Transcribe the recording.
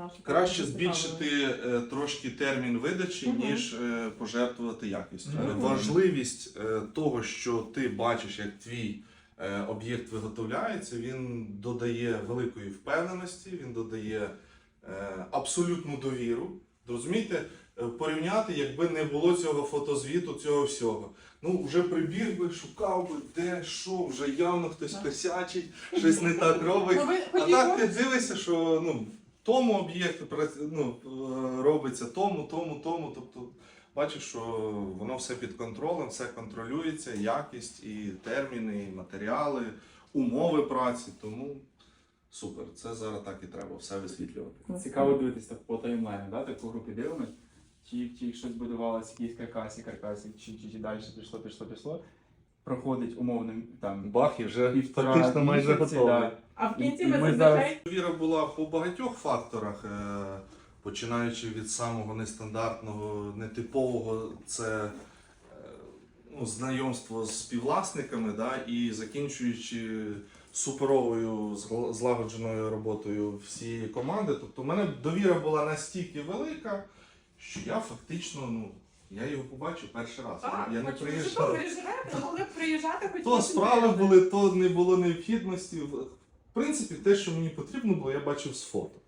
нашу Краще збільшити е, трошки термін видачі, Мгм. ніж е, пожертвувати якістю. Мгм. Е, Важливість е, того, що ти бачиш, як твій е, об'єкт виготовляється, він додає великої впевненості, він додає е, абсолютну довіру. Розумієте, Е, порівняти, якби не було цього фотозвіту, цього всього. Ну, вже прибіг би, шукав би, де, що, вже явно хтось Так. косячить, щось не так робить. Ну, ви А так ти якось- дивишся, що ну, тому об'єкту ну, е, робиться тому, тому, тому. Тобто бачиш, що воно все під контролем, все контролюється, якість, і терміни, і матеріали, умови праці. Тому супер. Це зараз так і треба все висвітлювати. Цікаво дивитися так по таймлайну, да? таку групу дивимось. Ті, ті щось будувалося, якісь каркасі, каркасі, чи, чи, чи далі пішло, пішло, пішло. Проходить умовно там Бах і вже півтора фактично майже місяці, готовий. да. А в кінці І ми ми зазвичай Віра була по багатьох факторах, е, починаючи від самого нестандартного, нетипового, це е, ну, знайомство з співвласниками, да, і закінчуючи суперовою згла- злагодженою роботою всієї команди. Тобто, у мене довіра була настільки велика, що я фактично, ну, я його побачив перший раз. А, я не хоч ви приїжджав. Житомирі живете, могли б приїжджати хоч То справи були, то не було необхідності. Принципі, те, що мені потрібно було, я бачив з фото.